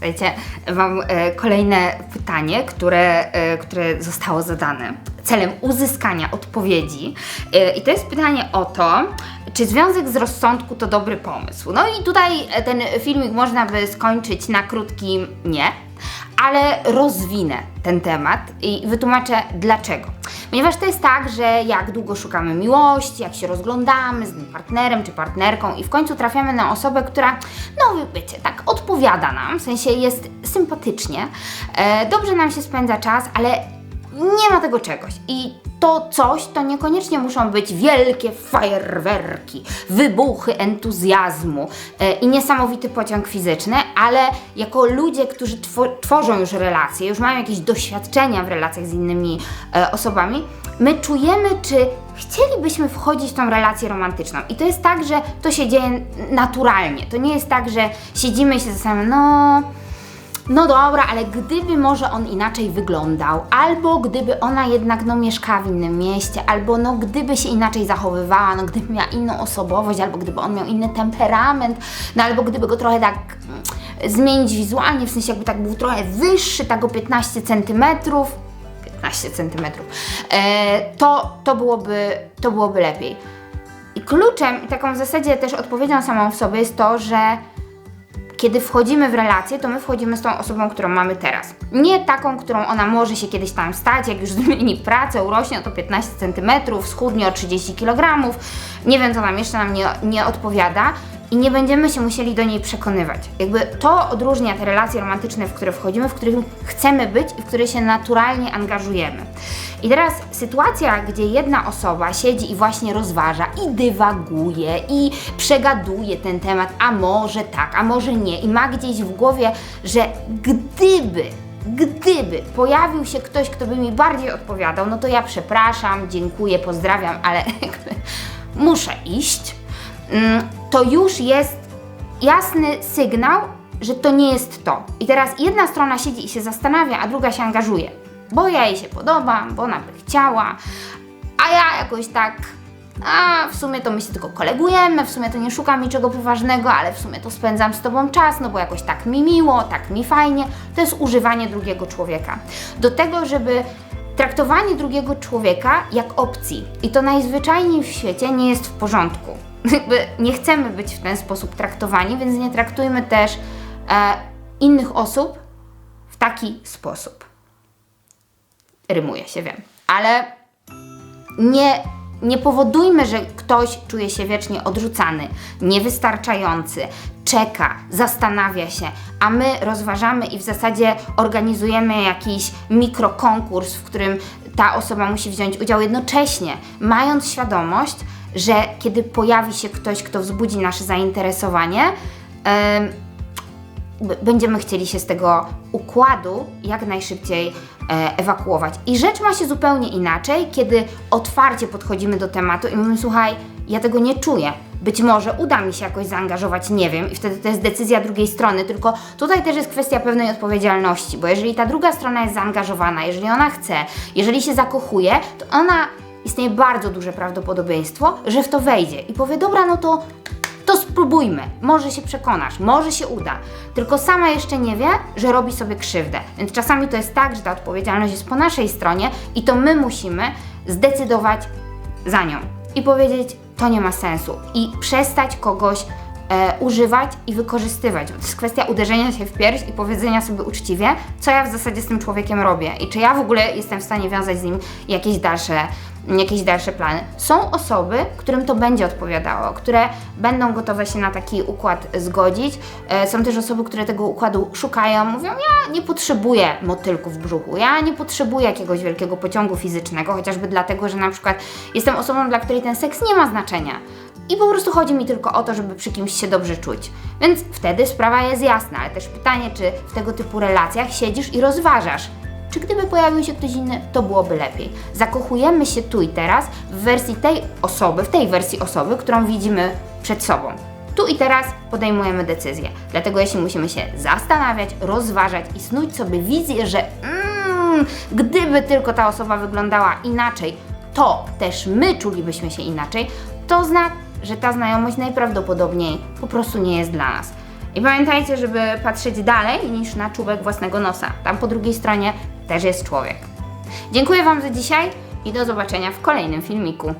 Słuchajcie, mam e, kolejne pytanie, które, e, które zostało zadane celem uzyskania odpowiedzi. E, I to jest pytanie o to, czy związek z rozsądku to dobry pomysł. No i tutaj ten filmik można by skończyć na krótkim nie, ale rozwinę ten temat i wytłumaczę dlaczego. Ponieważ to jest tak, że jak długo szukamy miłości, jak się rozglądamy z partnerem czy partnerką i w końcu trafiamy na osobę, która, no wiecie, tak odpowiada nam, w sensie jest sympatycznie, e, dobrze nam się spędza czas, ale nie ma tego czegoś. I to coś to niekoniecznie muszą być wielkie fajerwerki, wybuchy entuzjazmu e, i niesamowity pociąg fizyczny, ale jako ludzie, którzy two- tworzą już relacje, już mają jakieś doświadczenia w relacjach z innymi e, osobami, my czujemy, czy chcielibyśmy wchodzić w tą relację romantyczną. I to jest tak, że to się dzieje naturalnie. To nie jest tak, że siedzimy i się zastanawiamy, no no dobra, ale gdyby może on inaczej wyglądał, albo gdyby ona jednak no mieszkała w innym mieście, albo no gdyby się inaczej zachowywała, no gdyby miała inną osobowość, albo gdyby on miał inny temperament, no albo gdyby go trochę tak mm, zmienić wizualnie, w sensie jakby tak był trochę wyższy, tak o 15 centymetrów, 15 centymetrów, e, to, to, byłoby, to byłoby lepiej. I kluczem, i taką w zasadzie też odpowiedzią samą w sobie jest to, że kiedy wchodzimy w relację, to my wchodzimy z tą osobą, którą mamy teraz. Nie taką, którą ona może się kiedyś tam stać, jak już zmieni pracę, urośnie o to 15 cm, schudnie o 30 kg, nie wiem co nam jeszcze nam nie, nie odpowiada i nie będziemy się musieli do niej przekonywać. Jakby to odróżnia te relacje romantyczne, w które wchodzimy, w których chcemy być i w które się naturalnie angażujemy. I teraz sytuacja, gdzie jedna osoba siedzi i właśnie rozważa i dywaguje i przegaduje ten temat, a może tak, a może nie, i ma gdzieś w głowie, że gdyby gdyby pojawił się ktoś, kto by mi bardziej odpowiadał, no to ja przepraszam, dziękuję, pozdrawiam, ale muszę iść. Mm, To już jest jasny sygnał, że to nie jest to. I teraz jedna strona siedzi i się zastanawia, a druga się angażuje. Bo ja jej się podobam, bo ona by chciała, a ja jakoś tak. A w sumie to my się tylko kolegujemy, w sumie to nie szukam niczego poważnego, ale w sumie to spędzam z tobą czas, no bo jakoś tak mi miło, tak mi fajnie. To jest używanie drugiego człowieka. Do tego, żeby traktowanie drugiego człowieka jak opcji. I to najzwyczajniej w świecie nie jest w porządku. Nie chcemy być w ten sposób traktowani, więc nie traktujmy też e, innych osób w taki sposób. Rymuje się, wiem. Ale nie, nie powodujmy, że ktoś czuje się wiecznie odrzucany, niewystarczający, czeka, zastanawia się, a my rozważamy i w zasadzie organizujemy jakiś mikrokonkurs, w którym ta osoba musi wziąć udział jednocześnie, mając świadomość, że kiedy pojawi się ktoś, kto wzbudzi nasze zainteresowanie, będziemy chcieli się z tego układu jak najszybciej e, ewakuować. I rzecz ma się zupełnie inaczej, kiedy otwarcie podchodzimy do tematu i mówimy, słuchaj, ja tego nie czuję. Być może uda mi się jakoś zaangażować, nie wiem, i wtedy to jest decyzja drugiej strony, tylko tutaj też jest kwestia pewnej odpowiedzialności, bo jeżeli ta druga strona jest zaangażowana, jeżeli ona chce, jeżeli się zakochuje, to ona istnieje bardzo duże prawdopodobieństwo, że w to wejdzie i powie, dobra, no to to spróbujmy, może się przekonasz, może się uda. Tylko sama jeszcze nie wie, że robi sobie krzywdę. Więc czasami to jest tak, że ta odpowiedzialność jest po naszej stronie i to my musimy zdecydować za nią i powiedzieć, to nie ma sensu i przestać kogoś e, używać i wykorzystywać. To jest kwestia uderzenia się w pierś i powiedzenia sobie uczciwie, co ja w zasadzie z tym człowiekiem robię i czy ja w ogóle jestem w stanie wiązać z nim jakieś dalsze, jakieś dalsze plany. Są osoby, którym to będzie odpowiadało, które będą gotowe się na taki układ zgodzić. E, są też osoby, które tego układu szukają, mówią, ja nie potrzebuję motylków w brzuchu, ja nie potrzebuję jakiegoś wielkiego pociągu fizycznego, chociażby dlatego, że na przykład jestem osobą, dla której ten seks nie ma znaczenia. I po prostu chodzi mi tylko o to, żeby przy kimś się dobrze czuć. Więc wtedy sprawa jest jasna, ale też pytanie, czy w tego typu relacjach siedzisz i rozważasz, czy gdyby pojawił się ktoś inny, to byłoby lepiej. Zakochujemy się tu i teraz w wersji tej osoby, w tej wersji osoby, którą widzimy przed sobą. Tu i teraz podejmujemy decyzję. Dlatego jeśli musimy się zastanawiać, rozważać i snuć sobie wizję, że mm, gdyby tylko ta osoba wyglądała inaczej, to też my czulibyśmy się inaczej, to znak, że ta znajomość najprawdopodobniej po prostu nie jest dla nas. I pamiętajcie, żeby patrzeć dalej niż na czubek własnego nosa. Tam po drugiej stronie też jest człowiek. Dziękuję Wam za dzisiaj i do zobaczenia w kolejnym filmiku.